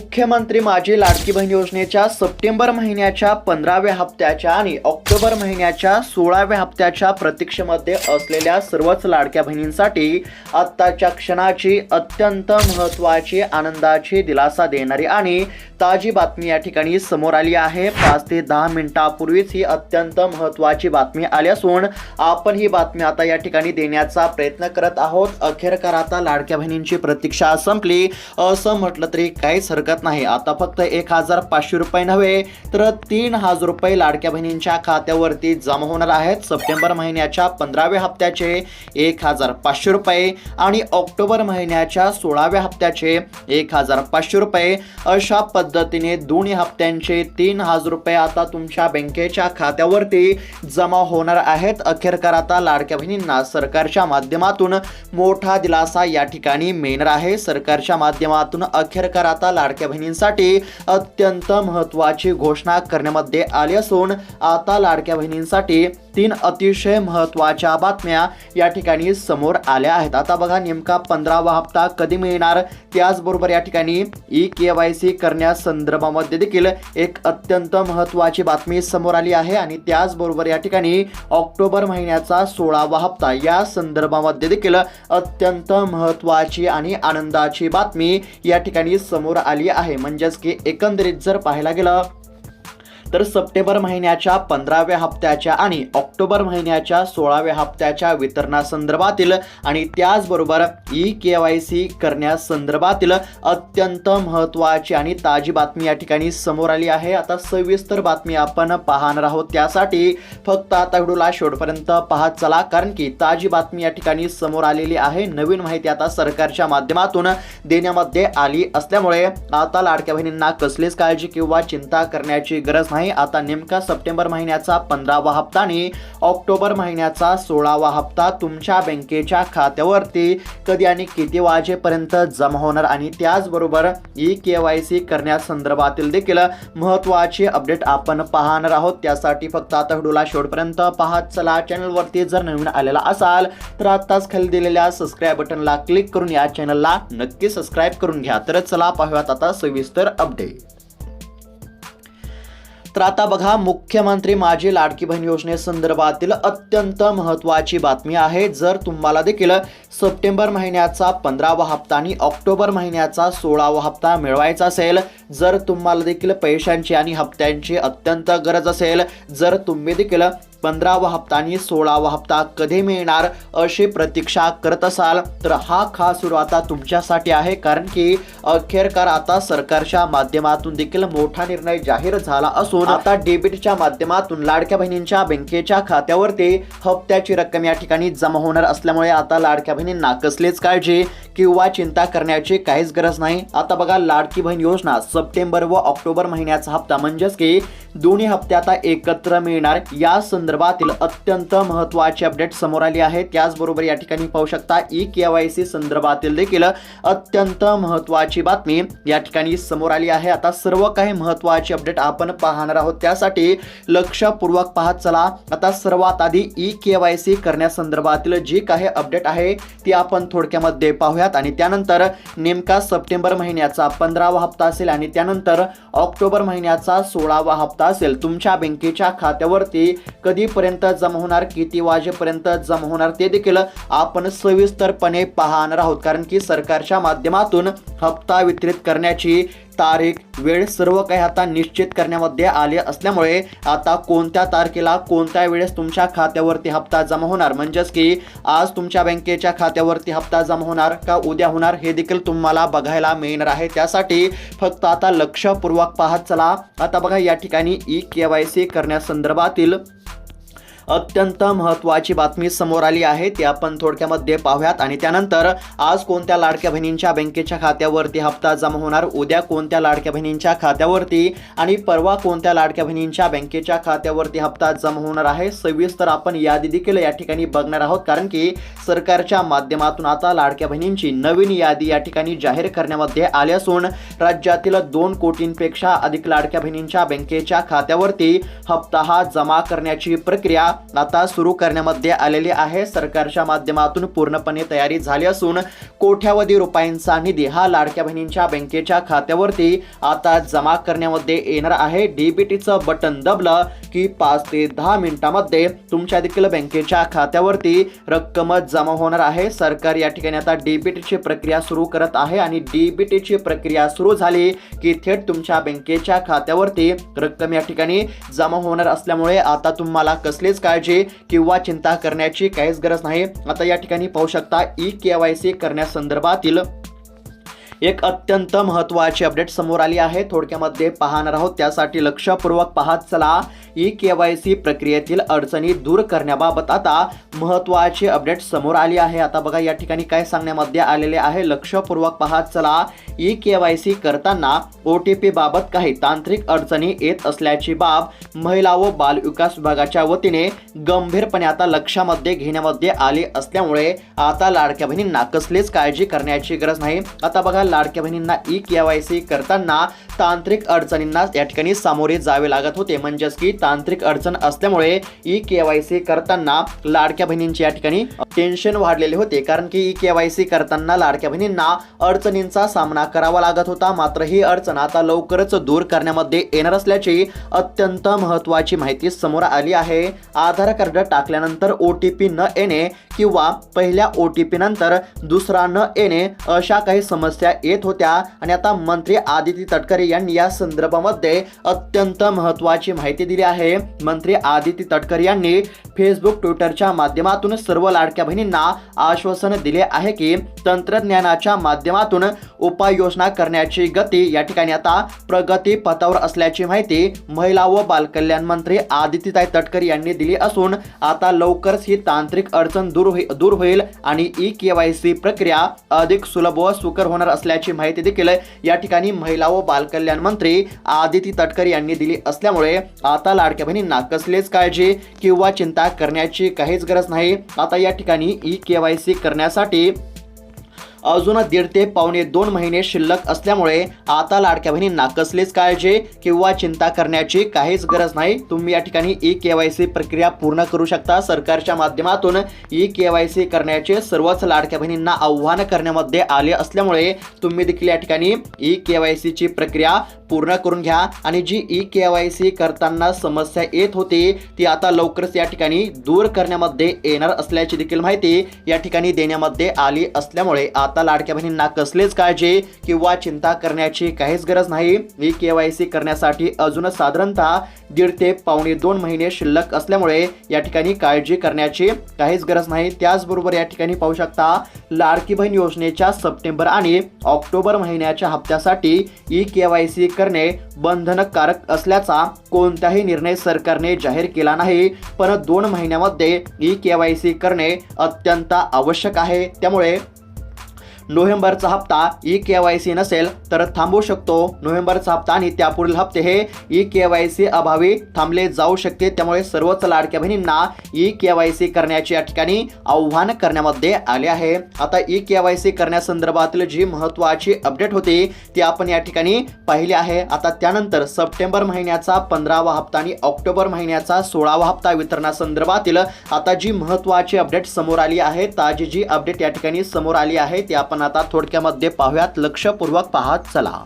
मुख्यमंत्री माझी लाडकी बहीण योजनेच्या सप्टेंबर महिन्याच्या पंधराव्या हप्त्याच्या आणि ऑक्टोबर महिन्याच्या सोळाव्या हप्त्याच्या प्रतीक्षेमध्ये असलेल्या सर्वच लाडक्या बहिणींसाठी आत्ताच्या क्षणाची अत्यंत महत्त्वाची आनंदाची दिलासा देणारी आणि ताजी बातमी या ठिकाणी समोर आली आहे. पाच ते दहा मिनिटापूर्वीच ही अत्यंत महत्त्वाची बातमी आली असून आपण ही बातमी आता या ठिकाणी देण्याचा प्रयत्न करत आहोत. अखेरकार आता लाडक्या बहिणींची प्रतीक्षा संपली? असं म्हटलं तरी काहीच हरकत नाही. आता फक्त एक हजार पाचशे रुपये नव्हे तर तीन हजार रुपये लाडक्या बहिणींच्या खात्यावरती जमा होणार आहेत. सप्टेंबर महिन्याच्या पंधराव्या हप्त्याचे एक हजार पाचशे रुपये आणि ऑक्टोबर महिन्याच्या सोळाव्या हप्त्याचे एक हजार पाचशे रुपये. अशा पद्धतीने दोन्ही हप्त्यांचे तीन हजार रुपये आता तुमच्या बँकेच्या खात्यावरती जमा होणार आहेत. अखेरकार आता लाडक्या बहिणींना सरकारच्या माध्यमातून मोठा दिलासा या ठिकाणी मिळणार आहे. सरकारच्या माध्यमातून अखेरकार आता लाडक्या बहिणींसाठी अत्यंत महत्त्वाची घोषणा करण्यामध्ये आली असून आता लाडक्या बहिणींसाठी तीन अतिशय महत्त्वाच्या बातम्या या ठिकाणी समोर आल्या आहेत. आता बघा नेमका पंधरावा हप्ता कधी मिळणार? त्याचबरोबर या ठिकाणी ई के वाय सी करण्यासंदर्भामध्ये देखील एक अत्यंत महत्त्वाची बातमी समोर आली आहे आणि त्याचबरोबर या ठिकाणी ऑक्टोबर महिन्याचा सोळावा हप्ता या संदर्भामध्ये देखील अत्यंत महत्त्वाची आणि आनंदाची बातमी या ठिकाणी समोर आली आहे. म्हणजेच की एकंदरीत जर पाहायला गेलं तर सप्टेंबर महिन्याच्या पंधराव्या हप्त्याच्या आणि ऑक्टोबर महिन्याच्या सोळाव्या हप्त्याच्या वितरणासंदर्भातील आणि त्याचबरोबर ई के वाय सी करण्यासंदर्भातील अत्यंत महत्त्वाची आणि ताजी बातमी या ठिकाणी समोर आली आहे. आता सविस्तर बातमी आपण पाहणार आहोत. त्यासाठी फक्त आता व्हिडिओला शेवटपर्यंत पाहत चला कारण की ताजी बातमी या ठिकाणी समोर आलेली आहे. नवीन माहिती आता सरकारच्या माध्यमातून देण्यामध्ये आली असल्यामुळे आता लाडक्या बहिणींना कसलीच काळजी किंवा चिंता करण्याची गरज नाही. नाही आता नेमका सप्टेंबर महिन्याचा पंधरावा हप्ता आणि ऑक्टोबर महिन्याचा सोळावा हप्ता तुमच्या बँकेच्या खात्यावरती कधी आणि किती वाजेपर्यंत जमा होणार आणि त्याचबरोबर ई के वाय सी करण्यासंदर्भातील देखील महत्त्वाचे अपडेट आपण पाहणार आहोत. त्यासाठी फक्त आता व्हिडिओला शेवटपर्यंत पाहत चला. चॅनलवरती जर नवीन आलेला असाल तर आत्ताच खाली दिलेल्या सबस्क्राईब बटनला क्लिक करून या चॅनलला नक्की सबस्क्राईब करून घ्या. तर चला पाहूयात आता सविस्तर अपडेट तर आता बघा मुख्यमंत्री माझी लाडकी बहीण योजनेसंदर्भातील अत्यंत महत्त्वाची बातमी आहे. जर तुम्हाला देखील सप्टेंबर महिन्याचा पंधरावा हप्ता आणि ऑक्टोबर महिन्याचा सोळावा हप्ता मिळवायचा असेल जर तुम्हाला देखील पैशांची आणि हप्त्यांची अत्यंत गरज असेल जर तुम्ही देखील पंधरावा हप्ता आणि सोळावा हप्ता कधी मिळणार अशी प्रतीक्षा करत असाल तर हा खास सुरुवात आता तुमच्यासाठी आहे. कारण की अखेरकार आता सरकारच्या माध्यमातून देखील मोठा निर्णय जाहीर झाला असून आता डेबिटच्या माध्यमातून लाडक्या बहिणींच्या बँकेच्या खात्यावरती हप्त्याची रक्कम या ठिकाणी जमा होणार असल्यामुळे आता लाडक्या बहिणींना कसलीच काळजी किंवा चिंता करण्याची काहीच गरज नाही. आता बघा लाडकी बहीण योजना सप्टेंबर व ऑक्टोबर महिन्याचा हप्ता म्हणजेच की दोन्ही हप्ते आता एकत्र मिळणार. या संदर्भातील अत्यंत महत्त्वाची अपडेट समोर आली आहे. त्याचबरोबर या ठिकाणी पाहू शकता ई के वाय सी संदर्भातील देखील अत्यंत महत्त्वाची बातमी या ठिकाणी समोर आली आहे. आता सर्व काही महत्त्वाची अपडेट आपण पाहणार आहोत. त्यासाठी लक्षपूर्वक पाहत चला. आता सर्वात आधी ई के वाय सी करण्यासंदर्भातील जी काही अपडेट आहे ती आपण थोडक्यामध्ये पाहूयात आणि त्यानंतर नेमका सप्टेंबर महिन्याचा पंधरावा हप्ता असेल आणि त्यानंतर ऑक्टोबर महिन्याचा सोळावा हप्ता असेल. तुमच्या बँकेच्या खात्यावरती कधी कधीपर्यंत जमा होणार किती वाजेपर्यंत जमा होणार ते देखील आपण सविस्तरपणे पाहणार आहोत. कारण की सरकारच्या माध्यमातून हप्ता वितरित करण्याची तारीख वेळ सर्व काही आता निश्चित करण्यामध्ये आले असल्यामुळे आता कोणत्या तारखेला कोणत्या वेळेस तुमच्या खात्यावरती हप्ता जमा होणार? म्हणजेच की आज तुमच्या बँकेच्या खात्यावरती हप्ता जमा होणार का उद्या होणार हे देखील तुम्हाला बघायला मिळणार आहे. त्यासाठी फक्त आता लक्षपूर्वक पाहत चला. आता बघा या ठिकाणी ई के वाय सी करण्यासंदर्भातील अत्यंत महत्त्वाची बातमी समोर आली आहे. ती आपण थोडक्यामध्ये पाहूयात. आणि त्यानंतर आज कोणत्या लाडक्या बहिणींच्या बँकेच्या खात्यावरती हप्ता जमा होणार? उद्या कोणत्या लाडक्या बहिणींच्या खात्यावरती? आणि परवा कोणत्या लाडक्या बहिणींच्या बँकेच्या खात्यावरती हप्ता जमा होणार आहे? सविस्तर आपण यादी देखील या ठिकाणी बघणार आहोत. कारण की सरकारच्या माध्यमातून आता लाडक्या बहिणींची नवीन यादी या ठिकाणी जाहीर करण्यामध्ये आली असून राज्यातील दोन कोटींपेक्षा अधिक लाडक्या बहिणींच्या बँकेच्या खात्यावरती हप्ता हा जमा करण्याची प्रक्रिया आता सुरू करण्यामध्ये आलेली आहे. सरकारच्या माध्यमातून पूर्णपणे तयारी झाली असून कोट्यावधी रुपयांचा निधी हा लाडक्या बहिणींच्या बँकेच्या खात्यावरती आता जमा करण्यामध्ये येणार आहे. डीबीटीचं बटन दबलं की पाच ते दहा मिनिटांमध्ये तुमच्या देखील बँकेच्या खात्यावरती रक्कम जमा होणार आहे. सरकार या ठिकाणी आता डीबीटीची प्रक्रिया सुरू करत आहे आणि डीबीटीची प्रक्रिया सुरू झाली की थेट तुमच्या बँकेच्या खात्यावरती रक्कम या ठिकाणी जमा होणार असल्यामुळे आता तुम्हाला कसलेच काळजी किंवा चिंता करण्याची काहीच गरज नाही. आता या ठिकाणी पाहू शकता ई के वाय सी करण्यासंदर्भातील एक अत्यंत महत्त्वाची अपडेट समोर आली आहे. थोडक्यामध्ये पाहणार आहोत. त्यासाठी लक्षपूर्वक पाहत चला. ई के वाय सी प्रक्रियेतील अडचणी दूर करण्याबाबत आता महत्त्वाची अपडेट समोर आली आहे. आता बघा या ठिकाणी काय सांगण्यामध्ये आलेले आहे. लक्षपूर्वक पाहत चला. ई के वाय सी करताना ओ टी पी बाबत काही तांत्रिक अडचणी येत असल्याची बाब महिला व बाल विकास विभागाच्या वतीने गंभीरपणे आता लक्षामध्ये घेण्यामध्ये आली असल्यामुळे आता लाडक्या बहिणींना कसलीच काळजी करण्याची गरज नाही. आता बघा लाडक्या बहिणींना ई के वाय सी करताना तांत्रिक अडचणींना या ठिकाणी सामोरे जावे लागत होते. म्हणजेच की तांत्रिक अडचण असल्यामुळे ई के वाय सी करताना लाडक्या बहिणींची या ठिकाणी टेन्शन वाढलेले होते. कारण की ई के वाय सी करताना लाडक्या बहिणींना अडचणींचा सामना करावा लागत होता. मात्र ही अडचण आता लवकरच दूर करण्यामध्ये येणार असल्याची अत्यंत महत्त्वाची माहिती समोर आली आहे. आधार कार्ड टाकल्यानंतर ओ टी पी न येणे किंवा पहिल्या ओ टी पी नंतर दुसरा न येणे अशा काही समस्या येत होत्या. आणि आता मंत्री आदिती तटकरे यांनी या संदर्भामध्ये अत्यंत महत्त्वाची माहिती दिली आहे. मंत्री आदिती तटकरे यांनी फेसबुक ट्विटरच्या माध्यमातून सर्व लाडक्या बहिणींना आश्वासन दिले आहे की तंत्रज्ञानाच्या माध्यमातून उपाययोजना करण्याची गती या ठिकाणी आता प्रगती पथावर असल्याची माहिती महिला व बालकल्याण मंत्री आदितीताई तटकरे यांनी दिली असून आता लवकरच ही तांत्रिक अडचण दूर होई दूर होईल आणि ई के वाय सी प्रक्रिया अधिक सुलभ व सुकर होणार असल्याची माहिती देखील या ठिकाणी महिला व बालकल्याण मंत्री आदिती तटकर यांनी दिली असल्यामुळे आता लाडक्या बहिणींना कसलीच काळजी किंवा चिंता करण्याची काहीच गरज नाही. आता या ठिकाणी ई के वाय सी करण्यासाठी अजून दीड ते पावणे दोन महिने शिल्लक असल्यामुळे आता लाडक्या बहिणींना कसलीच काळजी किंवा चिंता करण्याची काहीच गरज नाही. तुम्ही या ठिकाणी ई के वाय सी प्रक्रिया पूर्ण करू शकता. सरकारच्या माध्यमातून ई के वाय सी करण्याचे सर्वच लाडक्या बहिणींना आव्हान करण्यामध्ये आले असल्यामुळे तुम्ही देखील या ठिकाणी ई के वाय सीची प्रक्रिया पूर्ण करून घ्या. आणि जी ई के वाय सी करताना समस्या येत होती ती आता लवकरच या ठिकाणी दूर करण्यामध्ये येणार असल्याची देखील माहिती या ठिकाणी देण्यामध्ये आली असल्यामुळे आता आता लाडक्या बहिणींना कसलेच काळजी किंवा चिंता करण्याची काहीच गरज नाही. ई के वाय सी करण्यासाठी अजून साधारणतः दीड ते पावणे दोन महिने शिल्लक असल्यामुळे या ठिकाणी काळजी करण्याची काहीच गरज नाही. त्याचबरोबर या ठिकाणी पाहू शकता लाडकी बहीण योजनेच्या सप्टेंबर आणि ऑक्टोबर महिन्याच्या हप्त्यासाठी ई के वाय सी करणे बंधनकारक असल्याचा कोणताही निर्णय सरकारने जाहीर केला नाही. पण दोन महिन्यामध्ये ई के वाय सी करणे अत्यंत आवश्यक आहे. त्यामुळे नोव्हेंबरचा हप्ता ई के वाय सी नसेल तर थांबू शकतो. नोव्हेंबरचा हप्ता आणि त्यापुढील हप्ते हे ई के वाय सी अभावी थांबले जाऊ शकते. त्यामुळे सर्वच लाडक्या बहिणींना ई के वाय सी करण्याचे या ठिकाणी आव्हान करण्यामध्ये आले आहे. आता ई के वाय सी करण्यासंदर्भातील जी महत्त्वाची अपडेट होती ती आपण या ठिकाणी पाहिली आहे. आता त्यानंतर सप्टेंबर महिन्याचा पंधरावा हप्ता आणि ऑक्टोबर महिन्याचा सोळावा हप्ता वितरणासंदर्भातील आता जी महत्त्वाची अपडेट समोर आली आहे ताजी जी अपडेट या ठिकाणी समोर आली आहे ती आपण आता थोडक्यामध्ये पाहूयात. लक्षपूर्वक पाहत चला.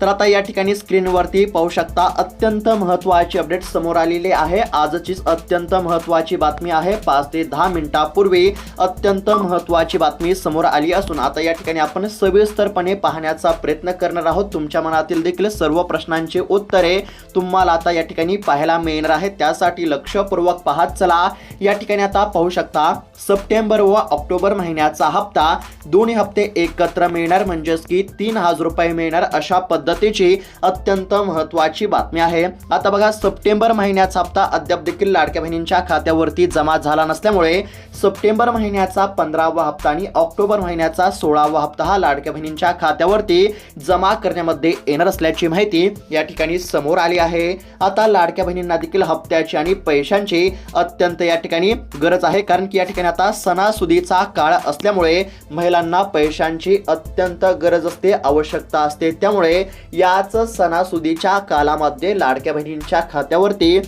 तर आता या ठिकाणी स्क्रीनवरती पाहू शकता अत्यंत महत्त्वाची अपडेट समोर आलेली आहे. आजचीच अत्यंत महत्त्वाची बातमी आहे. पाच ते दहा मिनिटापूर्वी अत्यंत महत्त्वाची बातमी समोर आली असून आता या ठिकाणी आपण सविस्तरपणे पाहण्याचा प्रयत्न करणार आहोत. तुमच्या मनातील देखील सर्व प्रश्नांची उत्तरे तुम्हाला आता या ठिकाणी पाहायला मिळणार आहेत. त्यासाठी लक्षपूर्वक पाहत चला. या ठिकाणी आता पाहू शकता सप्टेंबर व ऑक्टोबर महिन्याचा हप्ता दोन्ही हप्ते एकत्र मिळणार. म्हणजेच की तीन हजार रुपये मिळणार अशा पद्धतीची अत्यंत महत्वाची बातमी आहे. आता बघा सप्टेंबर महिन्याचा हप्ता अद्याप देखील लाडक्या बहिणींच्या खात्यावरती जमा झाला नसल्यामुळे सप्टेंबर महिन्याचा पंधरावा हप्ता आणि ऑक्टोबर महिन्याचा सोळावा हप्ता हा लाडक्या बहिणींच्या खात्यावरती जमा करण्यामध्ये येणार असल्याची माहिती या ठिकाणी समोर आली आहे. आता लाडक्या बहिणींना देखील हप्त्याची आणि पैशांची अत्यंत या ठिकाणी गरज आहे. कारण की या ठिकाणी आता सणासुदीचा काळ असल्यामुळे महिलांना पैशांची अत्यंत गरज असते आवश्यकता असते. त्यामुळे याच सणासुदीच्या कालामध्ये लाडक्या बहिणींच्या खात्यावरती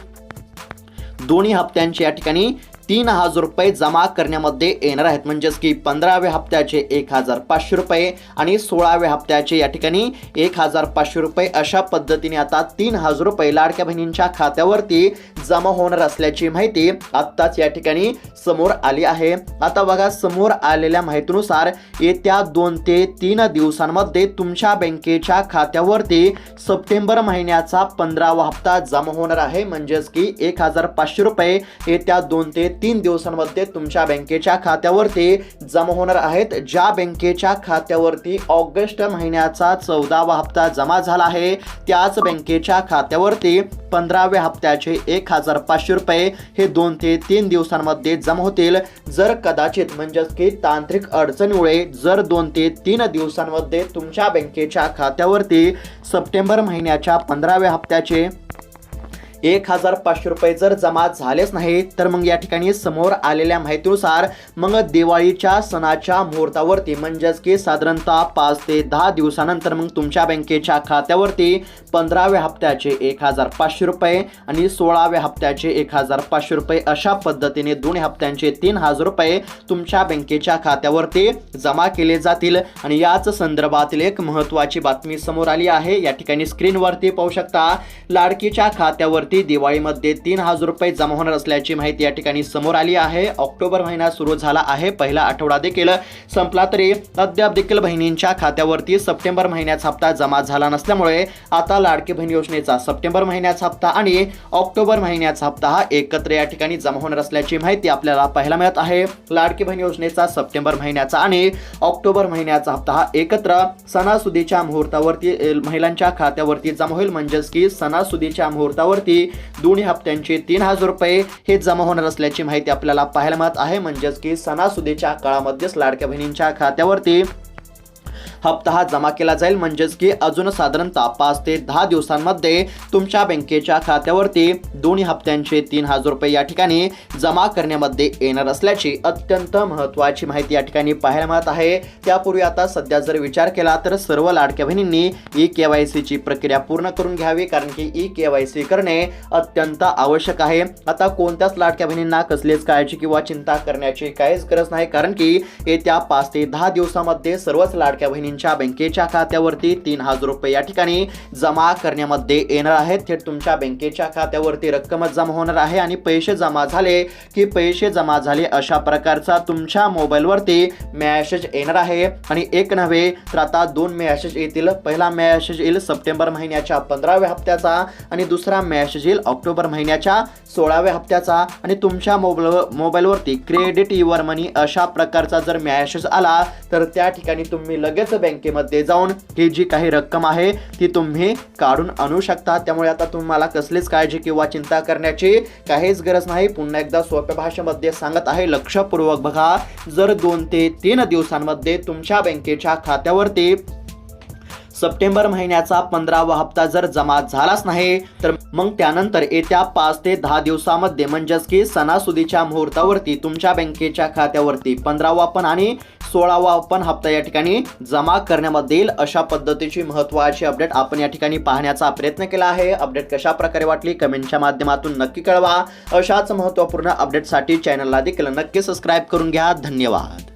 दोन्ही हप्त्यांची या ठिकाणी तीन हजार रुपये जमा करण्यामध्ये येणार आहेत. म्हणजेच की पंधराव्या हप्त्याचे एक हजार पाचशे रुपये आणि सोळाव्या हप्त्याचे या ठिकाणी एक हजार पाचशे रुपये अशा पद्धतीने आता तीन हजार रुपये लाडक्या बहिणींच्या खात्यावरती जमा होणार असल्याची माहिती आत्ताच या ठिकाणी समोर आली आहे. आता बघा समोर आलेल्या माहितीनुसार येत्या दोन ते तीन दिवसांमध्ये तुमच्या बँकेच्या खात्यावरती सप्टेंबर महिन्याचा पंधरावा हप्ता जमा होणार आहे. म्हणजेच की एक हजार पाचशे रुपये येत्या दोन ते तीन दिवसांमध्ये तुमच्या बँकेच्या खात्यावरती जमा होणार आहेत. ज्या बँकेच्या खात्यावरती ऑगस्ट महिन्याचा चौदावा हप्ता जमा झाला आहे त्याच बँकेच्या खात्यावरती पंधराव्या हप्त्याचे एक हजार पाचशे रुपये हे दोन ते तीन दिवसांमध्ये जमा होतील. जर कदाचित म्हणजेच की तांत्रिक अडचणीमुळे जर दोन ते तीन दिवसांमध्ये तुमच्या बँकेच्या खात्यावरती सप्टेंबर महिन्याच्या पंधराव्या हप्त्याचे एक हजार पाचशे रुपये जर जमा झालेच नाही तर मग या ठिकाणी समोर आलेल्या माहितीनुसार मग दिवाळीच्या सणाच्या मुहूर्तावरती म्हणजेच की साधारणतः पाच ते दहा दिवसानंतर मग तुमच्या बँकेच्या खात्यावरती पंधराव्या हप्त्याचे एक हजार पाचशे रुपये आणि सोळाव्या हप्त्याचे एक हजार पाचशे रुपये अशा पद्धतीने दोन्ही हप्त्यांचे तीन हजार रुपये तुमच्या बँकेच्या खात्यावरती जमा केले जातील. आणि याच संदर्भातील एक महत्त्वाची बातमी समोर आली आहे. या ठिकाणी स्क्रीनवरती पाहू शकता लाडकीच्या खात्यावरती दिवाळीमध्ये तीन हजार रुपये जमा होणार असल्याची माहिती या ठिकाणी समोर आली आहे. ऑक्टोबर महिना सुरू झाला आहे. पहिला आठवडा देखील संपला तरी अद्याप देखील बहिणींच्या खात्यावरती सप्टेंबर महिन्याचा हप्ता जमा झाला नसल्यामुळे आता लाडकी बहीण योजनेचा सप्टेंबर महिन्याचा हप्ता आणि ऑक्टोबर महिन्याचा हप्ता हा एकत्र या ठिकाणी जमा होणार असल्याची माहिती आपल्याला पाहायला मिळत आहे. लाडकी बहीण योजनेचा सप्टेंबर महिन्याचा आणि ऑक्टोबर महिन्याचा हप्ता हा एकत्र सणासुदीच्या मुहूर्तावरती महिलांच्या खात्यावरती जमा होईल म्हणजेच की सणासुदीच्या मुहूर्तावरती दोन्ही हप्त्यांचे तीन हजार रुपये हे जमा होणार असल्याची माहिती आपल्याला पाहायला मिळत आहे. म्हणजेच की सणासुदीच्या काळामध्येच लाडक्या बहिणींच्या खात्यावरती हप्ता हा जमा केला जाईल. म्हणजेच की अजून साधारणतः पाच ते दहा दिवसांमध्ये तुमच्या बँकेच्या खात्यावरती दोन्ही हप्त्यांचे तीन हजार रुपये या ठिकाणी जमा करण्यामध्ये येणार असल्याची अत्यंत महत्त्वाची माहिती या ठिकाणी पाहायला मिळत आहे. त्यापूर्वी आता सध्या जर विचार केला तर सर्व लाडक्या बहिणींनी ई के वाय सीची प्रक्रिया पूर्ण करून घ्यावी कारण की ई के वाय सी करणे अत्यंत आवश्यक आहे. आता कोणत्याच लाडक्या बहिणींना कसलीच काळजी किंवा चिंता करण्याची काहीच गरज नाही कारण की येत्या पाच ते दहा दिवसामध्ये सर्वच लाडक्या बहिणींच्या बँकेच्या खात्यावरती तीन हजार रुपये या ठिकाणी जमा करण्यामध्ये येणार आहेत. थेट तुमच्या बँकेच्या खात्यावरती रक्कमच जमा होणार आहे आणि पैसे जमा झाले की पैसे जमा झाले अशा प्रकारचा तुमच्या मोबाईलवरती मॅसेज येणार आहे. आणि एक नव्हे तर आता दोन मॅसेज येतील. पहिला मॅसेज येईल सप्टेंबर महिन्याच्या पंधराव्या हप्त्याचा आणि दुसरा मॅसेज येईल ऑक्टोबर महिन्याच्या सोळाव्या हप्त्याचा. आणि तुमच्या मोबाईल मोबाईलवरती क्रेडिट युअर मनी अशा प्रकारचा जर मॅसेज आला तर त्या ठिकाणी तुम्ही लगेच बँकेमध्ये जाऊन ही जी काही रक्कम आहे ती तुम्ही काढून आणू शकता. त्यामुळे आता तुम्हाला कसलीच काळजी किंवा चिंता करण्याची काहीच गरज नाही. पुन्हा एकदा सोप्या भाषेमध्ये सांगत आहे लक्षपूर्वक बघा. जर दोन ते तीन दिवसांमध्ये तुमच्या बँकेच्या खात्यावरती सप्टेंबर महिन्याचा पंधरावा हप्ता जर जमा झालाच नाही तर मग त्यानंतर येत्या पाच ते दहा दिवसामध्ये म्हणजेच की सणासुदीच्या मुहूर्तावरती तुमच्या बँकेच्या खात्यावरती पंधरावा पण आणि सोळावा पण हप्ता या ठिकाणी जमा करण्यामध्ये येईल. अशा पद्धतीची महत्त्वाची अपडेट आपण या ठिकाणी पाहण्याचा प्रयत्न केला आहे. अपडेट कशा प्रकारे वाटली कमेंटच्या माध्यमातून नक्की कळवा. अशाच महत्त्वपूर्ण अपडेटसाठी चॅनलला देखील नक्की सबस्क्राईब करून घ्या. धन्यवाद.